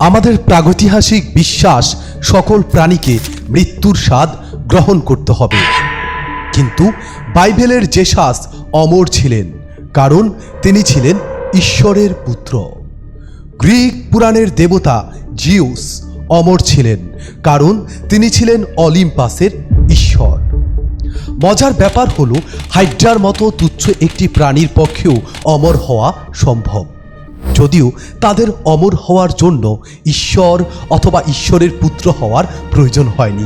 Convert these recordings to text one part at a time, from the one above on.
আমাদের প্রাগৈতিহাসিক বিশ্বাস সকল প্রাণীকে মৃত্যুর স্বাদ গ্রহণ করতে হবে। কিন্তু বাইবেলের জেসাস অমর ছিলেন, কারণ তিনি ছিলেন ঈশ্বরের পুত্র। গ্রিক পুরাণের দেবতা জিউস অমর ছিলেন, কারণ তিনি ছিলেন অলিম্পাসের ঈশ্বর। মজার ব্যাপার হলো, হাইড্রার মতো তুচ্ছ একটি প্রাণীর পক্ষেও অমর হওয়া সম্ভব। যদিও তাদের অমর হওয়ার জন্য ঈশ্বর অথবা ঈশ্বরের পুত্র হওয়ার প্রয়োজন হয়নি।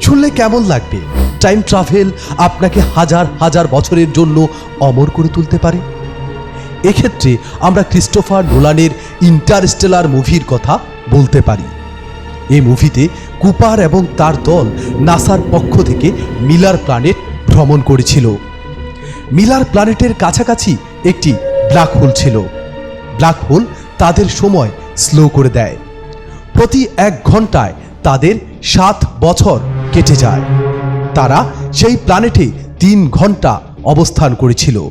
শুনলে কেমন লাগবে? টাইম ট্রাভেল আপনাকে হাজার হাজার বছরের জন্য অমর করে তুলতে পারে। এক্ষেত্রে আমরা ক্রিস্টোফার নোলানের ইন্টারস্টেলার মুভির কথা বলতে পারি। এই মুভিতে কুপার এবং তার দল নাসার পক্ষ থেকে মিলার প্ল্যানেট ভ্রমণ করেছিল। মিলার প্ল্যানেটের কাছাকাছি একটি ব্ল্যাক হোল ছিল। ব্ল্যাক হোল তাদের সময় স্লো করে দেয়। প্রতি এক ঘন্টায় তাদের সাত বছর কেটে যায়। তারা সেই প্ল্যানেটে তিন ঘণ্টা অবস্থান করেছিল।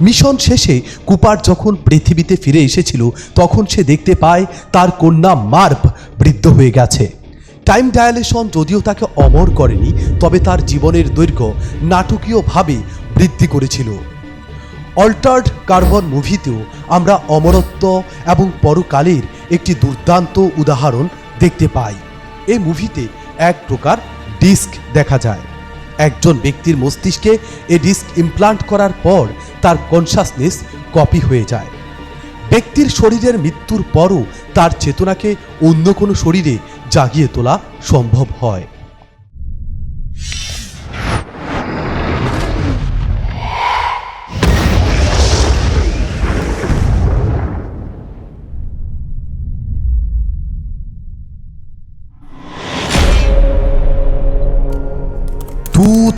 মিশন শেষে কুপার যখন পৃথিবীতে ফিরে এসেছিল, তখন সে দেখতে পায় তার কন্যা মার্ভ বৃদ্ধ হয়ে গেছে। টাইম ডায়ালেশন যদিও তাকে অমর করেনি, তবে তার জীবনের দৈর্ঘ্য নাটকীয়ভাবে বৃদ্ধি করেছিল। অল্টার্ড কার্বন মুভিতেও আমরা অমরত্ব এবং পরকালের একটি দুর্দান্ত উদাহরণ দেখতে পাই। এই মুভিতে এক প্রকার ডিস্ক দেখা যায়। একজন ব্যক্তির মস্তিষ্কে এই ডিস্ক ইমপ্লান্ট করার পর তার কনসাসনেস কপি হয়ে যায়। ব্যক্তির শরীরের মৃত্যুর পরও তার চেতনাকে অন্য কোনো শরীরে জাগিয়ে তোলা সম্ভব হয়।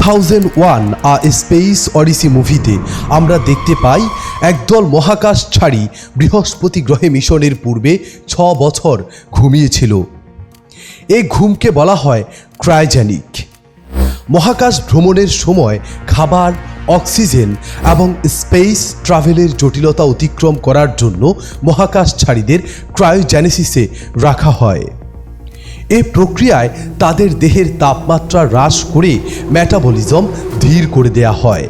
Thousand one a space odyssey মুভিতে আমরা দেখতে পাই একদল মহাকাশ ছাড়ি বৃহস্পতি গ্রহে মিশনের পূর্বে ছ বছর ঘুমিয়েছিল। এ ঘুমকে বলা হয় ক্রায়োজেনিক মহাকাশ ভ্রমণের সময় খাবার, অক্সিজেন এবং স্পেস ট্রাভেলের জটিলতা অতিক্রম করার জন্য মহাকাশচারীদের ক্রায়োজেনেসিসে রাখা হয়। এই প্রক্রিয়ায় তাদের দেহের তাপমাত্রা হ্রাস করে ম্যাটাবলিজম ধীর করে দেয়া হয়।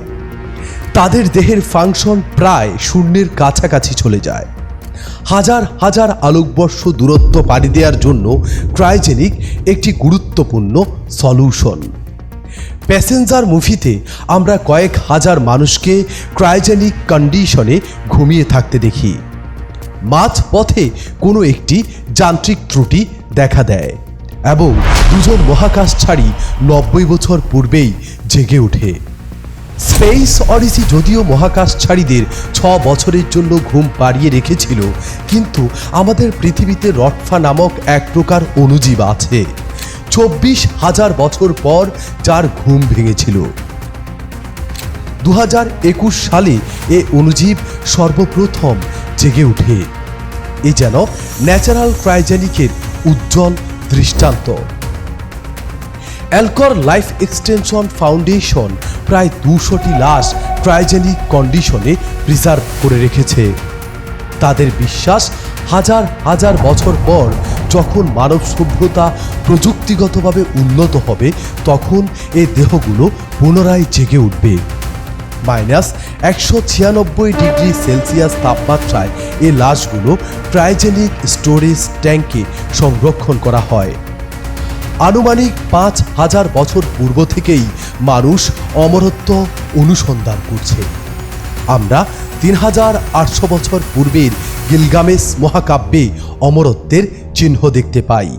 তাদের দেহের ফাংশন প্রায় শূন্যের কাছাকাছি চলে যায়। হাজার হাজার আলোকবর্ষ দূরত্ব পাড়ি দেওয়ার জন্য ক্রায়োজেনিক একটি গুরুত্বপূর্ণ সলিউশন প্যাসেঞ্জার মুভিতে আমরা কয়েক হাজার মানুষকে ক্রায়োজেনিক কন্ডিশনে ঘুমিয়ে থাকতে দেখি। মাঝ পথে কোনো একটি যান্ত্রিক ত্রুটি দেখা দেয় এবং দুজন মহাকাশ ছাড়ি নব্বই বছর পূর্বেই জেগে ওঠে। স্পেস অডিসি যদিও মহাকাশচারীদের ছ বছরের জন্য ঘুম পাড়িয়ে রেখেছিল, কিন্তু আমাদের পৃথিবীতে রটফা নামক এক প্রকার অণুজীব আছে, চব্বিশ হাজার বছর পর যার ঘুম ভেঙেছিল। দু একুশ সালে এ অণুজীব সর্বপ্রথম জেগে ওঠে। এ যেন ন্যাচারাল ক্রায়োজেনিকের উজ্জ্বল দৃষ্টান্ত। অ্যালকর লাইফ এক্সটেনশন ফাউন্ডেশন প্রায় দুশোটি লাশ ক্রায়োজেনিক কন্ডিশনে প্রিজার্ভ করে রেখেছে। তাদের বিশ্বাস হাজার হাজার বছর পর যখন মানব সভ্যতা প্রযুক্তিগতভাবে উন্নত হবে, তখন এ দেহগুলো পুনরায় জেগে উঠবে। মাইনাস একশো ছিয়ানব্বই ডিগ্রি সেলসিয়াস তাপমাত্রায় এ লাশগুলো ক্রায়োজেনিক স্টোরেজ ট্যাঙ্কে সংরক্ষণ করা হয়। আনুমানিক পাঁচ হাজার বছর পূর্ব থেকেই মানুষ অমরত্ব অনুসন্ধান করছে। আমরা তিন হাজার আটশো বছর পূর্বের গিলগামেস মহাকাব্যে অমরত্বের চিহ্ন দেখতে পাই।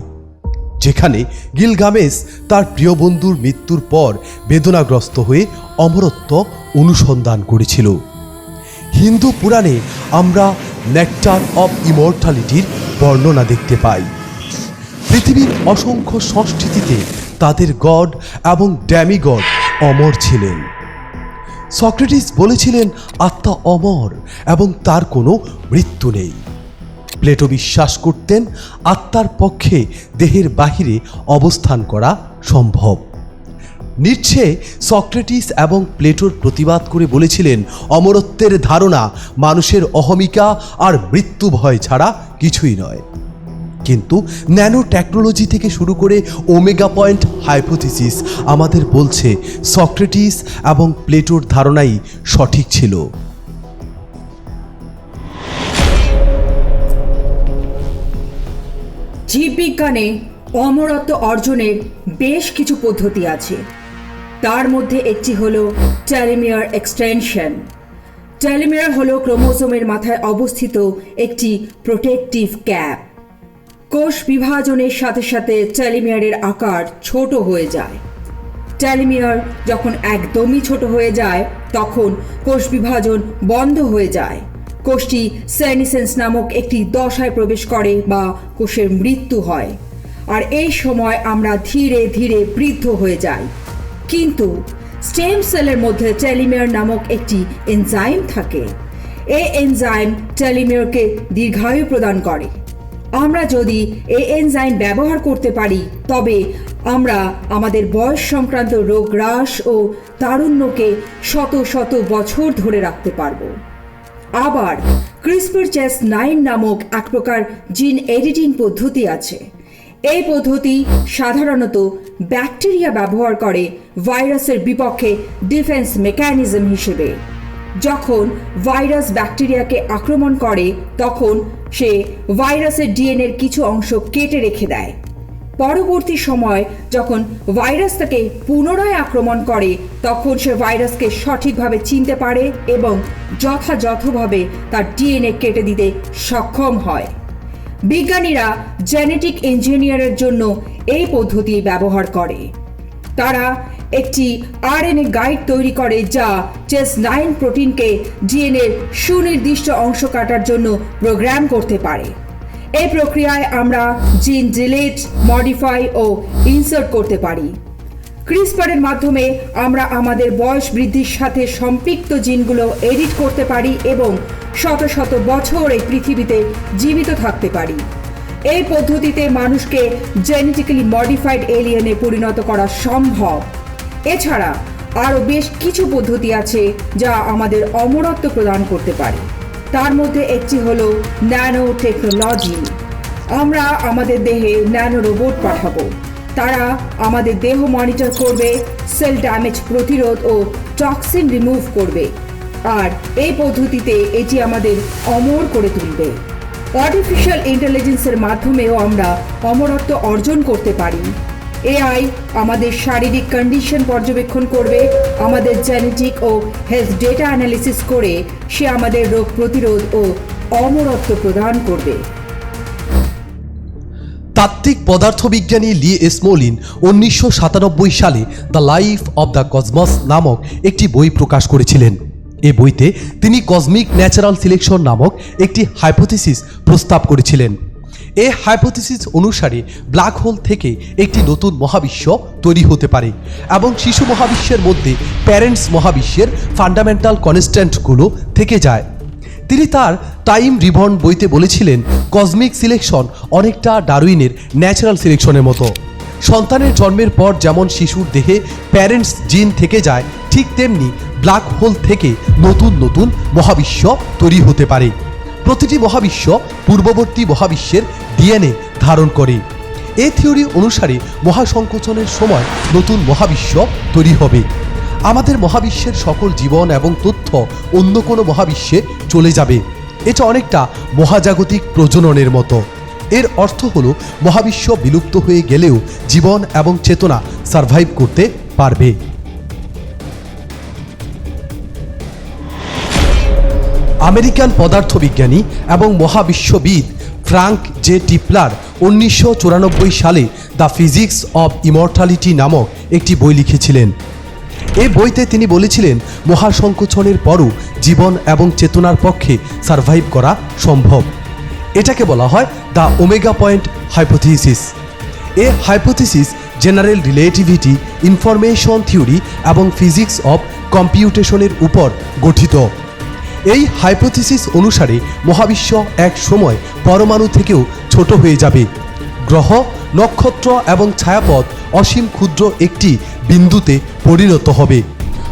যেখানে গিলগামেস তার প্রিয় বন্ধুর মৃত্যুর পর বেদনাগ্রস্ত হয়ে অমরত্ব অনুসন্ধান করেছিল। হিন্দু পুরাণে আমরা নেকটার অব ইমর্টালিটির বর্ণনা দেখতে পাই। পৃথিবীর অসংখ্য সংস্কৃতিতে তাদের গড এবং ড্যামিগড অমর ছিলেন। সক্রেটিস বলেছিলেন, আত্মা অমর এবং তার কোনো মৃত্যু নেই। প্লেটো বিশ্বাস করতেন, আত্মার পক্ষে দেহের বাহিরে অবস্থান করা সম্ভব। নিচ্ছে সক্রেটিস এবং প্লেটোর প্রতিবাদ করে বলেছিলেন, অমরত্বের ধারণা মানুষের অহমিকা আর মৃত্যু ভয় ছাড়া কিছুই নয়। কিন্তু ন্যানো টেকনোলজি থেকে শুরু করে ওমেগা পয়েন্ট হাইপোথিসিস আমাদের বলছে সক্রেটিস এবং প্লেটোর ধারণাই সঠিক ছিল। জীববিজ্ঞানে অমরত্ব অর্জনের বেশ কিছু পদ্ধতি আছে। তার মধ্যে একটি হল টেলিমিয়ার এক্সটেনশন। টেলিমিয়ার হল ক্রোমোসোমের মাথায় অবস্থিত একটি প্রোটেকটিভ ক্যাপ। কোষ বিভাজনের সাথে সাথে টেলিমিয়ারের আকার ছোট হয়ে যায়। টেলিমিয়ার যখন একদমই ছোট হয়ে যায়, তখন কোষ বিভাজন বন্ধ হয়ে যায়। কোষটি সেনিসেন্স নামক একটি দশায় প্রবেশ করে বা কোষের মৃত্যু হয়। আর এই সময় আমরা ধীরে ধীরে বৃদ্ধ হয়ে যাই। কিন্তু স্টেম সেলের মধ্যে টেলিমিয়ার নামক একটি এনজাইম থাকে। এই এনজাইম টেলিমিয়ারকে দীর্ঘায়ু প্রদান করে। আমরা যদি এই এনজাইম ব্যবহার করতে পারি, তবে আমরা আমাদের বয়স সংক্রান্ত রোগ হ্রাস ও তারুণ্যকে শত শত বছর ধরে রাখতে পারব। আবার ক্রিসপার চেস নাইন নামক এক প্রকার জিন এডিটিং পদ্ধতি আছে। এই পদ্ধতি সাধারণত ব্যাকটেরিয়া ব্যবহার করে ভাইরাসের বিপক্ষে ডিফেন্স মেকানিজম হিসেবে। যখন ভাইরাস ব্যাকটেরিয়াকে আক্রমণ করে, তখন সে ভাইরাসের ডিএনএর কিছু অংশ কেটে রেখে দেয়। পরবর্তী সময় যখন ভাইরাস তাকে পুনরায় আক্রমণ করে, তখন সে ভাইরাসকে সঠিকভাবে চিনতে পারে এবং যথাযথভাবে তার ডিএনএ কেটে দিতে সক্ষম হয়। বিজ্ঞানীরা জেনেটিক ইঞ্জিনিয়ারের জন্য এই পদ্ধতি ব্যবহার করে। তারা একটি আরএনএ গাইড তৈরি করে যা চেস নাইন প্রোটিনকে ডিএনএর সুনির্দিষ্ট অংশ কাটার জন্য প্রোগ্রাম করতে পারে। এই প্রক্রিয়ায় আমরা জিন ডিলিট মডিফাই ও ইনসার্ট করতে পারি। ক্রিসপারের মাধ্যমে আমরা আমাদের বয়স বৃদ্ধির সাথে সম্পৃক্ত জিনগুলো এডিট করতে পারি এবং শত শত বছর এই পৃথিবীতে জীবিত থাকতে পারি। এই পদ্ধতিতে মানুষকে জেনেটিক্যালি মডিফাইড এলিয়েনে পরিণত করা সম্ভব। এছাড়া আরও বেশ কিছু পদ্ধতি আছে যা আমাদের অমরত্ব প্রদান করতে পারে। তার মধ্যে একটি হলো ন্যানো টেকনোলজি। আমরা আমাদের দেহে ন্যানো রোবট পাঠাবো। তারা আমাদের দেহ মনিটর করবে, সেল ড্যামেজ প্রতিরোধ ও টক্সিন রিমুভ করবে। আর এই পদ্ধতিতে এটি আমাদের অমর করে তুলবে। আর্টিফিশিয়াল ইন্টেলিজেন্সের মাধ্যমেও আমরা অমরত্ব অর্জন করতে পারি। এআই আমাদের শারীরিক কন্ডিশন পর্যবেক্ষণ করবে, আমাদের জেনেটিক ও হেলথ ডেটা অ্যানালিসিস করে সে আমাদের রোগ প্রতিরোধ ও অমরত্ব প্রদান করবে। তাত্ত্বিক পদার্থবিজ্ঞানী লি এসমোলিন উনিশশো সাতানব্বই সালে the life of the cosmos নামক একটি বই প্রকাশ করেছিলেন। এ বইতে তিনি কসমিক ন্যাচারাল সিলেকশন নামক একটি হাইপোথিসিস প্রস্তাব করেছিলেন। এ হাইপোথিসিস অনুসারে ব্ল্যাক হোল থেকে একটি নতুন মহাবিশ্ব তৈরি হতে পারে এবং শিশু মহাবিশ্বের মধ্যে প্যারেন্টস মহাবিশ্বের ফান্ডামেন্টাল কনস্ট্যান্টগুলো থেকে যায়। তিনি তার টাইম রিবর্ন বইতে বলেছিলেন কসমিক সিলেকশন অনেকটা ডারউইনের ন্যাচারাল সিলেকশনের মতো। সন্তানের জন্মের পর যেমন শিশুর দেহে প্যারেন্টস জিন থেকে যায়, ঠিক তেমনি ব্ল্যাক হোল থেকে নতুন নতুন মহাবিশ্ব তৈরি হতে পারে। প্রতিটি মহাবিশ্ব পূর্ববর্তী মহাবিশ্বের ডিএনএ ধারণ করে। এ থিওরি অনুসারে মহাসংকোচনের সময় নতুন মহাবিশ্ব তৈরি হবে। আমাদের মহাবিশ্বের সকল জীবন এবং তথ্য অন্য কোনো মহাবিশ্বে চলে যাবে। এটা অনেকটা মহাজাগতিক প্রজননের মতো। এর অর্থ হলো মহাবিশ্ব বিলুপ্ত হয়ে গেলেও জীবন এবং চেতনা সার্ভাইভ করতে পারবে। আমেরিকান পদার্থবিজ্ঞানী এবং মহাবিশ্ববিদ ফ্রাঙ্ক জে টিপলার উনিশশো চুরানব্বই সালে দ্য ফিজিক্স অব ইমর্টালিটি নামক একটি বই লিখেছিলেন। এই বইতে তিনি বলেছিলেন, মহাসংকোচনের পরও জীবন এবং চেতনার পক্ষে সার্ভাইভ করা সম্ভব। এটাকে বলা হয় the omega point hypothesis. A hypothesis general relativity, information theory এবং ফিজিক্স অব কম্পিউটেশনের উপর গঠিত। এই হাইপোথিসিস অনুসারে মহাবিশ্ব এক সময় পরমাণু থেকেও ছোট হয়ে যাবে। গ্রহ, নক্ষত্র এবং ছায়াপথ অসীম ক্ষুদ্র একটি বিন্দুতে পরিণত হবে।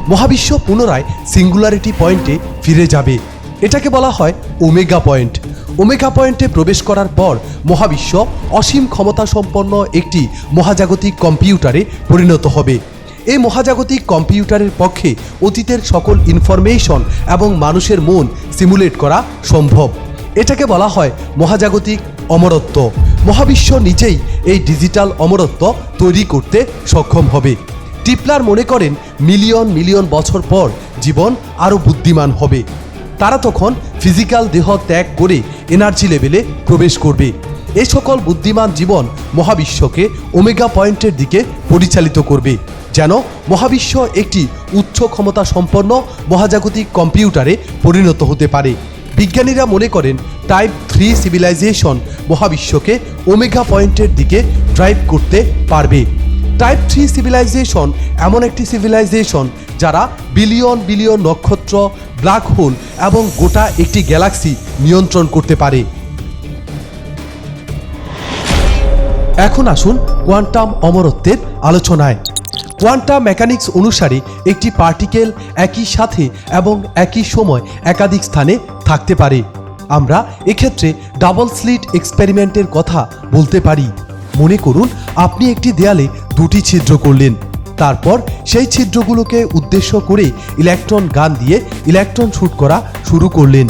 মহাবিশ্ব পুনরায় সিঙ্গুলারিটি পয়েন্টে ফিরে যাবে। এটাকে বলা হয় ওমেগা পয়েন্ট ওমেগা পয়েন্টে প্রবেশ করার পর মহাবিশ্ব অসীম ক্ষমতা সম্পন্ন একটি মহাজাগতিক কম্পিউটারে পরিণত হবে। এই মহাজাগতিক কম্পিউটারের পক্ষে অতীতের সকল ইনফরমেশন এবং মানুষের মন সিমুলেট করা সম্ভব। এটাকে বলা হয় মহাজাগতিক অমরত্ব। মহাবিশ্ব নিজেই এই ডিজিটাল অমরত্ব তৈরি করতে সক্ষম হবে। টিপলার মনে করেন, মিলিয়ন মিলিয়ন বছর পর জীবন আরও বুদ্ধিমান হবে। তারা তখন ফিজিক্যাল দেহ ত্যাগ করে এনার্জি লেভেলে প্রবেশ করবে। এই সকল বুদ্ধিমান জীবন মহাবিশ্বকে ওমেগা পয়েন্টের দিকে পরিচালিত করবে। যেন মহাবিশ্ব একটি উচ্চ ক্ষমতা সম্পন্ন মহাজাগতিক কম্পিউটারে পরিণত হতে পারে। বিজ্ঞানীরা মনে করেন, টাইপ থ্রি সিভিলাইজেশন মহাবিশ্বকে ওমেগা পয়েন্টের দিকে ড্রাইভ করতে পারবে। টাইপ থ্রি সিভিলাইজেশন এমন একটি সিভিলাইজেশন যারা বিলিয়ন বিলিয়ন নক্ষত্র, ব্ল্যাক হোল এবং গোটা একটি গ্যালাক্সি নিয়ন্ত্রণ করতে পারে। এখন আসুন কোয়ান্টাম অমরত্বের আলোচনায়। কোয়ান্টাম মেকানিক্স অনুসারে একটি পার্টিকেল একই সাথে এবং একই সময় একাধিক স্থানে থাকতে পারে। আমরা এক্ষেত্রে ডাবল স্লিট এক্সপেরিমেন্টের কথা বলতে পারি। মনে করুন, আপনি একটি দেয়ালে দুটি ছিদ্র করলেন। তারপর সেই ছিদ্রগুলোকে উদ্দেশ্য করে ইলেকট্রন গান দিয়ে ইলেকট্রন শ্যুট করা শুরু করলেন।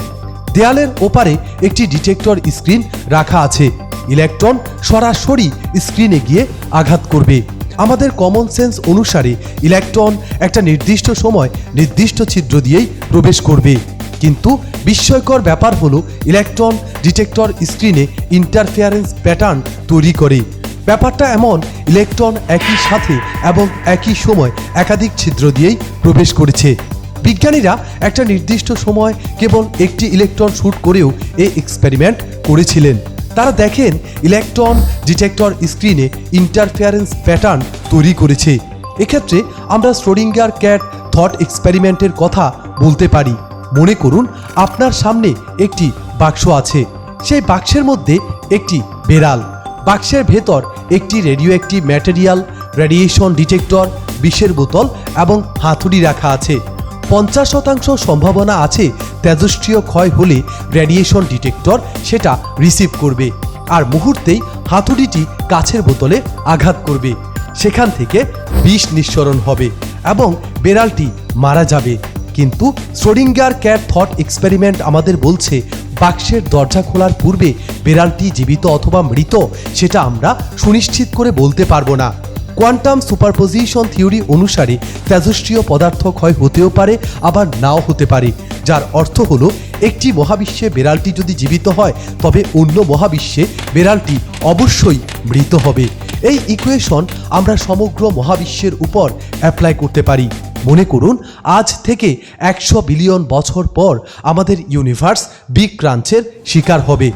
দেয়ালের ওপারে একটি ডিটেক্টর স্ক্রিন রাখা আছে। ইলেকট্রন সরাসরি স্ক্রিনে গিয়ে আঘাত করবে। আমাদের কমন সেন্স অনুসারে ইলেকট্রন একটা নির্দিষ্ট সময় নির্দিষ্ট ছিদ্র দিয়েই প্রবেশ করবে। কিন্তু বিস্ময়কর ব্যাপার হলো ইলেকট্রন ডিটেক্টর স্ক্রিনে ইন্টারফেয়ারেন্স প্যাটার্ন তৈরি করে। ব্যাপারটা এমন, ইলেকট্রন একই সাথে এবং একই সময় একাধিক ছিদ্র দিয়েই প্রবেশ করেছে। বিজ্ঞানীরা একটা নির্দিষ্ট সময় কেবল একটি ইলেকট্রন শ্যুট করেও এই এক্সপেরিমেন্ট করেছিলেন। তারা দেখেন ইলেকট্রন ডিটেক্টর স্ক্রিনে ইন্টারফেয়ারেন্স প্যাটার্ন তৈরি করেছে। এক্ষেত্রে আমরা স্টোরিঙ্গার ক্যাট থট এক্সপেরিমেন্টের কথা বলতে পারি। মনে করুন, আপনার সামনে একটি বাক্স আছে। সেই বাক্সের মধ্যে একটি বেড়াল। বাক্সের ভেতর একটি রেডিও একটি ম্যাটেরিয়াল রেডিয়েশন ডিটেক্টর বিষের বোতল এবং হাতুড়ি রাখা আছে। পঞ্চাশ শতাংশ সম্ভাবনা আছে তেজস্ক্রিয় ক্ষয় হলে রেডিয়েশন ডিটেক্টর সেটা রিসিভ করবে। আর মুহূর্তেই হাতুড়িটি কাছের বোতলে আঘাত করবে। সেখান থেকে বিষ নিঃসরণ হবে এবং বেড়ালটি মারা যাবে। কিন্তু স্টোরিঙ্গার ক্যাট থট এক্সপেরিমেন্ট আমাদের বলছে, বাক্সের দরজা খোলার পূর্বে বেড়ালটি জীবিত অথবা মৃত সেটা আমরা সুনিশ্চিত করে বলতে পারব না। কোয়ান্টাম সুপারপোজিশন থিওরি অনুসারে তেজস্ক্রিয় পদার্থ ক্ষয় হতেও পারে, আবার নাও হতে পারে। যার অর্থ হলো, একটি মহাবিশ্বে বেড়ালটি যদি জীবিত হয়, তবে অন্য মহাবিশ্বে বেড়ালটি অবশ্যই মৃত হবে। এই ইকুয়েশন আমরা সমগ্র মহাবিশ্বের উপর অ্যাপ্লাই করতে পারি। মনে করুন, আজ থেকে একশো বিলিয়ন বছর পর আমাদের ইউনিভার্স বিগ ক্রাঞ্চের শিকার হবে।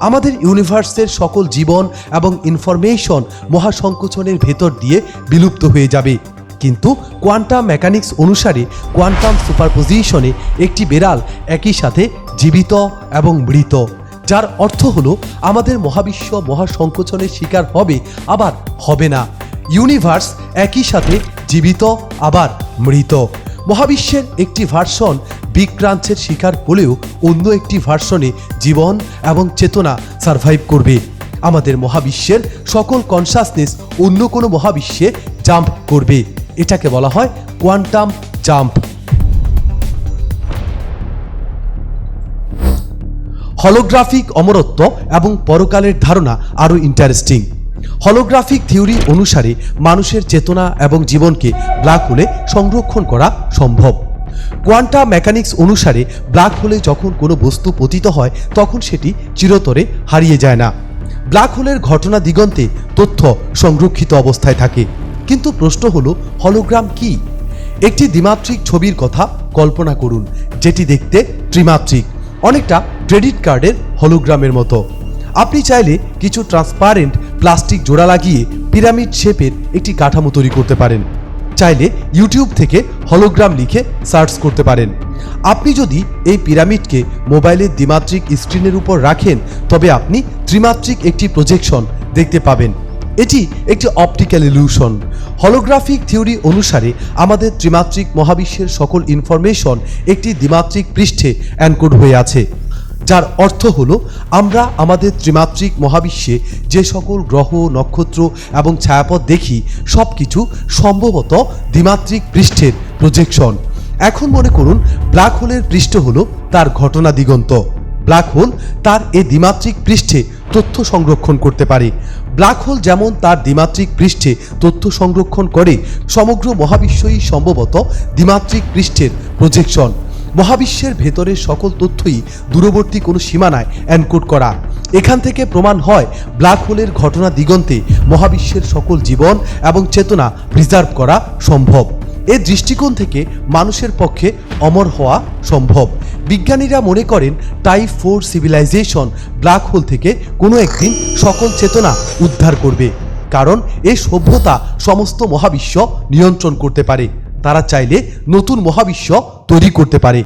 আমাদের ইউনিভার্সের সকল জীবন এবং ইনফরমেশন মহাসংকোচনের ভেতর দিয়ে বিলুপ্ত হয়ে যাবে। কিন্তু কোয়ান্টাম মেকানিক্স অনুসারে কোয়ান্টাম সুপারপোজিশনে একটি বেড়াল একই সাথে জীবিত এবং মৃত, যার অর্থ হলো আমাদের মহাবিশ্ব মহাসংকোচনের শিকার হবে, আবার হবে না। ইউনিভার্স একই সাথে জীবিত, আবার মৃত। মহাবিশ্বের একটি ভার্সন বিক্রান্তের শিকার হলেও অন্য একটি ভার্সনে জীবন এবং চেতনা সার্ভাইভ করবে। আমাদের মহাবিশ্বের সকল কনসাসনেস অন্য কোনো মহাবিশ্বে জাম্প করবে। এটাকে বলা হয় কোয়ান্টাম জাম্প হলোগ্রাফিক অমরত্ব এবং পরকালের ধারণা আরও ইন্টারেস্টিং হলোগ্রাফিক থিওরি অনুসারে মানুষের চেতনা এবং জীবনকে ব্ল্যাক হোলে সংরক্ষণ করা সম্ভব। কোয়ান্টাম মেকানিক্স অনুসারে ব্ল্যাক হোলে যখন কোনো বস্তু পতিত হয়, তখন সেটি চিরতরে হারিয়ে যায় না। ব্ল্যাক হোলের ঘটনা দিগন্তে তথ্য সংরক্ষিত অবস্থায় থাকে। কিন্তু প্রশ্ন হলো, হলোগ্রাম কি? একটি দ্বিমাত্রিক ছবির কথা কল্পনা করুন, যেটি দেখতে ত্রিমাত্রিক, অনেকটা ক্রেডিট কার্ডের হলোগ্রামের মতো। আপনি চাইলে কিছু ট্রান্সপারেন্ট প্লাস্টিক জোড়া লাগিয়ে পিরামিড শেপের একটি কাঠামো তৈরি করতে পারেন। চাইলে ইউটিউব থেকে হলোগ্রাম লিখে সার্চ করতে পারেন। আপনি যদি এই পিরামিডকে মোবাইলের দ্বিমাত্রিক স্ক্রিনের উপর রাখেন, তবে আপনি ত্রিমাত্রিক একটি প্রজেকশন দেখতে পাবেন। এটি একটি অপটিক্যাল ইলিউশন হলোগ্রাফিক থিওরি অনুসারে আমাদের ত্রিমাত্রিক মহাবিশ্বের সকল ইনফরমেশন একটি দ্বিমাত্রিক পৃষ্ঠে অ্যানকোড হয়ে আছে। যার অর্থ হলো, আমরা আমাদের ত্রিমাত্রিক মহাবিশ্বে যে সকল গ্রহ, নক্ষত্র এবং ছায়াপথ দেখি সব কিছু সম্ভবত দ্বিমাত্রিক পৃষ্ঠের প্রজেকশন এখন মনে করুন, ব্ল্যাক হোলের পৃষ্ঠ হলো তার ঘটনা দিগন্ত। ব্ল্যাক হোল তার এই দ্বিমাত্রিক পৃষ্ঠে তথ্য সংরক্ষণ করতে পারে। ব্ল্যাক হোল যেমন তার দ্বিমাত্রিক পৃষ্ঠে তথ্য সংরক্ষণ করে, সমগ্র মহাবিশ্বই সম্ভবত দ্বিমাত্রিক পৃষ্ঠের প্রজেকশন মহাবিশ্বের ভেতরের সকল তথ্যই দূরবর্তী কোনো সীমানায় অ্যানকোড করা। এখান থেকে প্রমাণ হয় ব্ল্যাক হোলের ঘটনা দিগন্তে মহাবিশ্বের সকল জীবন এবং চেতনা প্রিজার্ভ করা সম্ভব। এ দৃষ্টিকোণ থেকে মানুষের পক্ষে অমর হওয়া সম্ভব। বিজ্ঞানীরা মনে করেন type four civilisation black hole থেকে কোনো একদিন সকল চেতনা উদ্ধার করবে। কারণ এই সভ্যতা সমস্ত মহাবিশ্ব নিয়ন্ত্রণ করতে পারে। তারা চাইলে নতুন মহাবিশ্ব তৈরি করতে পারে।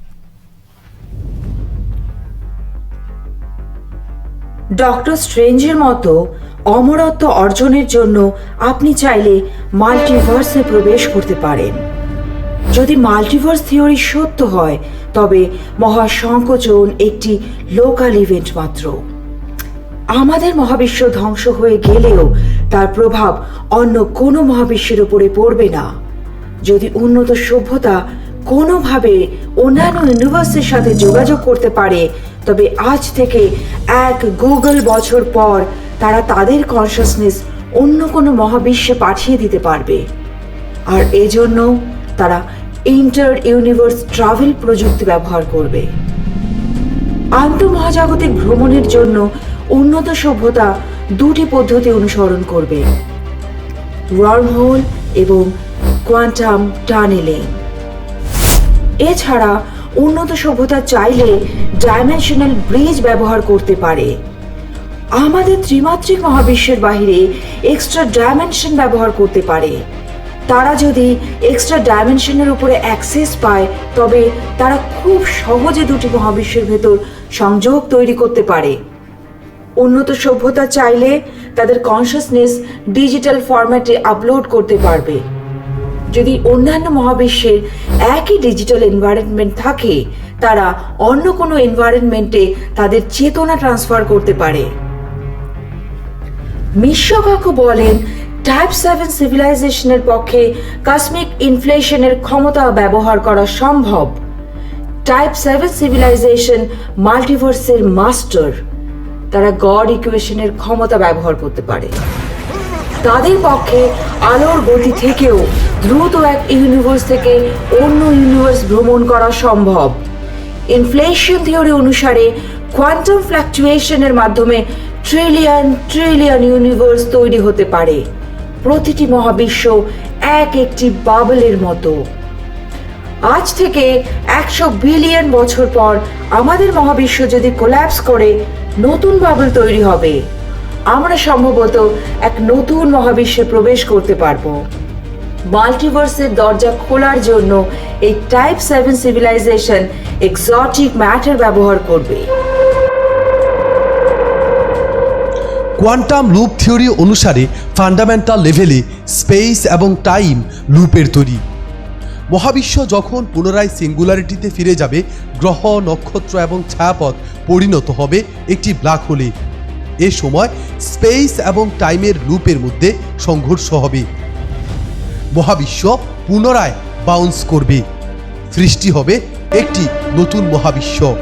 ডক্টর স্ট্রেঞ্জের মতো অমরত্ব অর্জনের জন্য আপনি চাইলে মাল্টিভার্সে প্রবেশ করতে পারেন। যদি মাল্টিভার্স থিওরি সত্য হয়, তবে মহাসংকোচন একটি লোকাল ইভেন্ট মাত্র। আমাদের মহাবিশ্ব ধ্বংস হয়ে গেলেও তার প্রভাব অন্য কোনো মহাবিশ্বের উপরে পড়বে না। যদি উন্নত সভ্যতা কোনোভাবে অন্যান্য ইউনিভার্সের সাথে যোগাযোগ করতে পারে, তবে আজ থেকে এক গুগল বছর পর তারা তাদের কনসাসনেস অন্য কোনো মহাবিশ্বে পাঠিয়ে দিতে পারবে। আর এজন্য তারা ইন্টার ইউনিভার্স ট্রাভেল প্রযুক্তি ব্যবহার করবে। আন্তঃমহাজাগতিক ভ্রমণের জন্য উন্নত সভ্যতা দুটি পদ্ধতি অনুসরণ করবে। ওয়ার্মহোল এবং কোয়ান্টাম টানেলিং। এছাড়া উন্নত সভ্যতা চাইলে ডাইমেনশনাল ব্রিজ ব্যবহার করতে পারে। আমাদের ত্রিমাত্রিক মহাবিশ্বের বাইরে এক্সট্রা ডাইমেনশন ব্যবহার করতে পারে। তারা যদি এক্সট্রা ডাইমেনশনের উপরে অ্যাক্সেস পায়, তবে তারা খুব সহজে দুটি মহাবিশ্বের ভেতর সংযোগ তৈরি করতে পারে। উন্নত সভ্যতা চাইলে তাদের কনসাসনেস ডিজিটাল ফরম্যাটে আপলোড করতে পারবে। যদি অন্যান্য মহাবিশ্বের একই ডিজিটাল এনভায়রনমেন্ট থাকে, তারা অন্য কোনো এনভায়রনমেন্টে তাদের চেতনা ট্রান্সফার করতে পারে। মিশ্বকাকু বলেন টাইপ সেভেন সিভিলাইজেশনের পক্ষে কসমিক ইনফ্লেশনের ক্ষমতা ব্যবহার করা সম্ভব। টাইপ সেভেন সিভিলাইজেশন মাল্টিভার্সের মাস্টার তারা গড ইকুয়েশনের ক্ষমতা ব্যবহার করতে পারে। তাদের পক্ষে আলোর গতি থেকেও দ্রুত এক ইউনিভার্স থেকে অন্য ইউনিভার্স ভ্রমণ করা সম্ভব। ইনফ্লেশন থিওরি অনুসারে কোয়ান্টাম ফ্ল্যাকচুয়েশনের মাধ্যমে ট্রিলিয়ন ট্রিলিয়ন ইউনিভার্স তৈরি হতে পারে। প্রতিটি মহাবিশ্ব এক একটি বাবলের মতো। আজ থেকে একশো বিলিয়ন বছর পর আমাদের মহাবিশ্ব যদি কোল্যাপস করে, নতুন বাবল তৈরি হবে। আমরা সম্ভবত এক নতুন মহাবিশ্বে প্রবেশ করতে পারব। মাল্টিভার্সের দরজা খোলার জন্য এই type seven civilisation exotic matter ব্যবহার করবে। কোয়ান্টাম লুপ থিওরি অনুসারে ফান্ডামেন্টাল লেভেলে স্পেস এবং টাইম লুপের তৈরি। মহাবিশ্ব যখন পুনরায় সিঙ্গুলারিটিতে ফিরে যাবে, গ্রহ, নক্ষত্র এবং ছায়াপথ পরিণত হবে একটি ব্ল্যাক হোলে। এ সময় স্পেস এবং টাইমের লুপের মধ্যে সংঘর্ষ হবে। মহাবিশ্ব পুনরায় বাউন্স করবে। সৃষ্টি হবে একটি নতুন মহাবিশ্ব।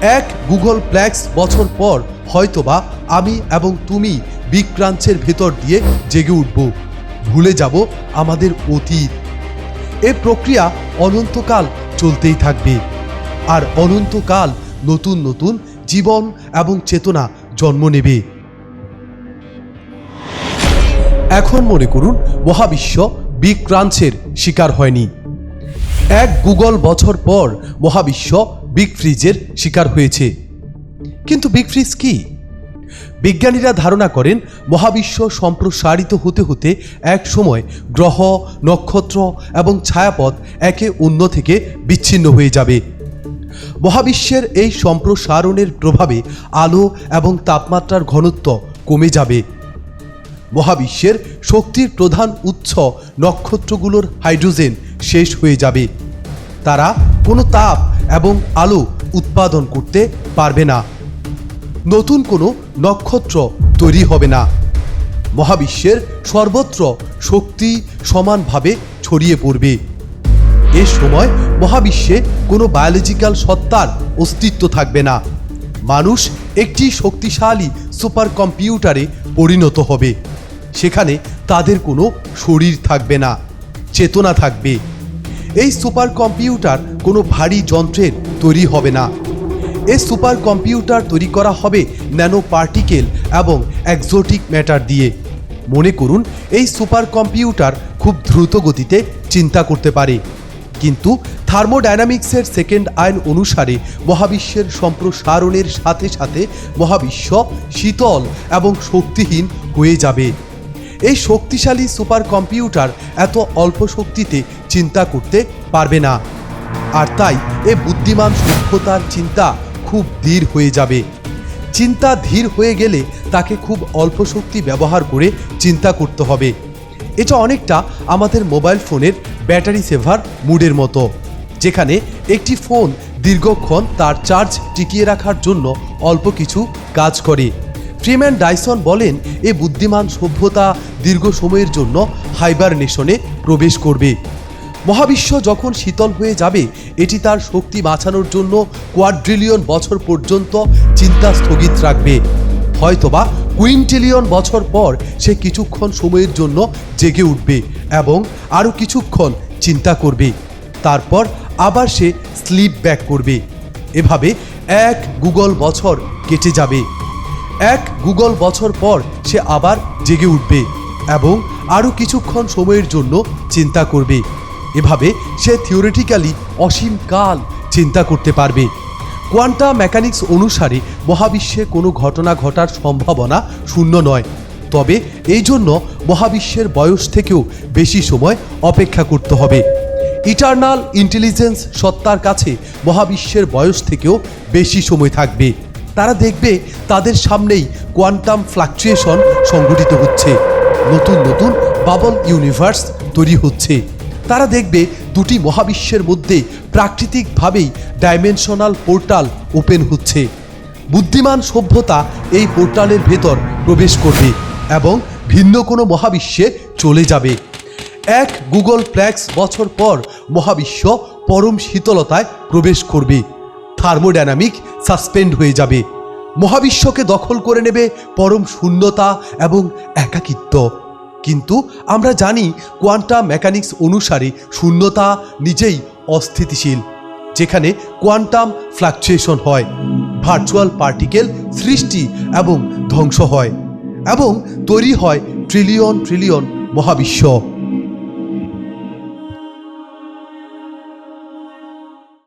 এক গুগল প্ল্যাক্স বছর পর হয়তোবা আমি এবং তুমি বিক্রাঞ্চের ভেতর দিয়ে জেগে উঠব। ভুলে যাব আমাদের অতীত। এ প্রক্রিয়া অনন্তকাল চলতেই থাকবে। আর অনন্তকাল নতুন নতুন জীবন এবং চেতনা জন্ম নেবে। এখন মনে করুন, মহাবিশ্ব বিগ ক্রাঞ্চের শিকার হয়নি। এক গুগল বছর পর মহাবিশ্ব বিগ ফ্রিজের শিকার হয়েছে। কিন্তু বিগ ফ্রিজ কি? বিজ্ঞানীরা ধারণা করেন, মহাবিশ্ব সম্প্রসারিত হতে হতে এক সময় গ্রহ, নক্ষত্র এবং ছায়াপথ একে অন্য থেকে বিচ্ছিন্ন হয়ে যাবে। মহাবিশ্বের এই সম্প্রসারণের প্রভাবে আলো এবং তাপমাত্রার ঘনত্ব কমে যাবে। মহাবিশ্বের শক্তির প্রধান উৎস নক্ষত্রগুলোর হাইড্রোজেন শেষ হয়ে যাবে। তারা কোনো তাপ এবং আলো উৎপাদন করতে পারবে না। নতুন কোনো নক্ষত্র তৈরি হবে না। মহাবিশ্বের সর্বত্র শক্তি সমানভাবে ছড়িয়ে পড়বে। এ সময় মহাবিশ্বে কোনো বায়োলজিক্যাল সত্তার অস্তিত্ব থাকবে না। মানুষ একটি শক্তিশালী সুপার কম্পিউটারে পরিণত হবে। সেখানে তাদের কোনো শরীর থাকবে না, চেতনা থাকবে। এই সুপার কম্পিউটার কোনো ভারী যন্ত্রের তৈরি হবে না। এই সুপার কম্পিউটার তৈরি করা হবে ন্যানো পার্টিকেল এবং একজোটিক ম্যাটার দিয়ে। মনে করুন, এই সুপার কম্পিউটার খুব দ্রুত গতিতে চিন্তা করতে পারে। কিন্তু থার্মোডায়নামিক্সের সেকেন্ড আইন অনুসারে মহাবিশ্বের সম্প্রসারণের সাথে সাথে মহাবিশ্ব শীতল এবং শক্তিহীন হয়ে যাবে। এই শক্তিশালী সুপার কম্পিউটার এত অল্প শক্তিতে চিন্তা করতে পারবে না। আর তাই এ বুদ্ধিমান সভ্যতার চিন্তা খুব ধীর হয়ে যাবে। চিন্তা ধীর হয়ে গেলে তাকে খুব অল্প শক্তি ব্যবহার করে চিন্তা করতে হবে। এটা অনেকটা আমাদের মোবাইল ফোনের ব্যাটারি সেভার মুডের মতো, যেখানে একটি ফোন দীর্ঘক্ষণ তার চার্জ টিকিয়ে রাখার জন্য অল্প কিছু কাজ করে। ফ্রিম্যান ডাইসন বলেন, এ বুদ্ধিমান সভ্যতা দীর্ঘ সময়ের জন্য হাইবারনেশনে প্রবেশ করবে। মহাবিশ্ব যখন শীতল হয়ে যাবে, এটি তার শক্তি বাঁচানোর জন্য কোয়াড্রিলিয়ন বছর পর্যন্ত চিন্তা স্থগিত রাখবে। হয়তোবা কুইন্টিলিয়ন বছর পর সে কিছুক্ষণ সময়ের জন্য জেগে উঠবে এবং আরও কিছুক্ষণ চিন্তা করবে। তারপর আবার সে স্লিপ ব্যাক করবে। এভাবে এক গুগল বছর কেটে যাবে। এক গুগল বছর পর সে আবার জেগে উঠবে এবং আরও কিছুক্ষণ সময়ের জন্য চিন্তা করবে। এভাবে সে থিওরিটিক্যালি অসীম কাল চিন্তা করতে পারবে। কোয়ান্টাম মেকানিক্স অনুসারে মহাবিশ্বে কোনো ঘটনা ঘটার সম্ভাবনা শূন্য নয়। তবে এই জন্য মহাবিশ্বের বয়স থেকেও বেশি সময় অপেক্ষা করতে হবে। ইটার্নাল ইন্টেলিজেন্স সত্তার কাছে মহাবিশ্বের বয়স থেকেও বেশি সময় থাকবে। তারা দেখবে তাদের সামনেই কোয়ান্টাম ফ্লাকচুয়েশন সংঘটিত হচ্ছে। নতুন নতুন বাবল ইউনিভার্স তৈরি হচ্ছে। তারা দেখবে দুটি মহাবিশ্বের মধ্যে প্রাকৃতিকভাবেই ডাইমেনশনাল পোর্টাল ওপেন হচ্ছে। বুদ্ধিমান সভ্যতা এই পোর্টালের ভেতর প্রবেশ করবে এবং ভিন্ন কোনো মহাবিশ্বে চলে যাবে। এক গুগল প্ল্যাক্স বছর পর মহাবিশ্ব পরম শীতলতায় প্রবেশ করবে। থার্মোডায়নামিক সাসপেন্ড হয়ে যাবে। মহাবিশ্বকে দখল করে নেবে পরম শূন্যতা এবং একাকিত্ব। কিন্তু আমরা জানি কোয়ান্টাম মেকানিক্স অনুসারে শূন্যতা নিজেই অস্থিতিশীল, যেখানে কোয়ান্টাম ফ্লাকচুয়েশন হয়, ভার্চুয়াল পার্টিকেল সৃষ্টি এবং ধ্বংস হয় এবং তৈরি হয় ট্রিলিয়ন ট্রিলিয়ন মহাবিশ্ব।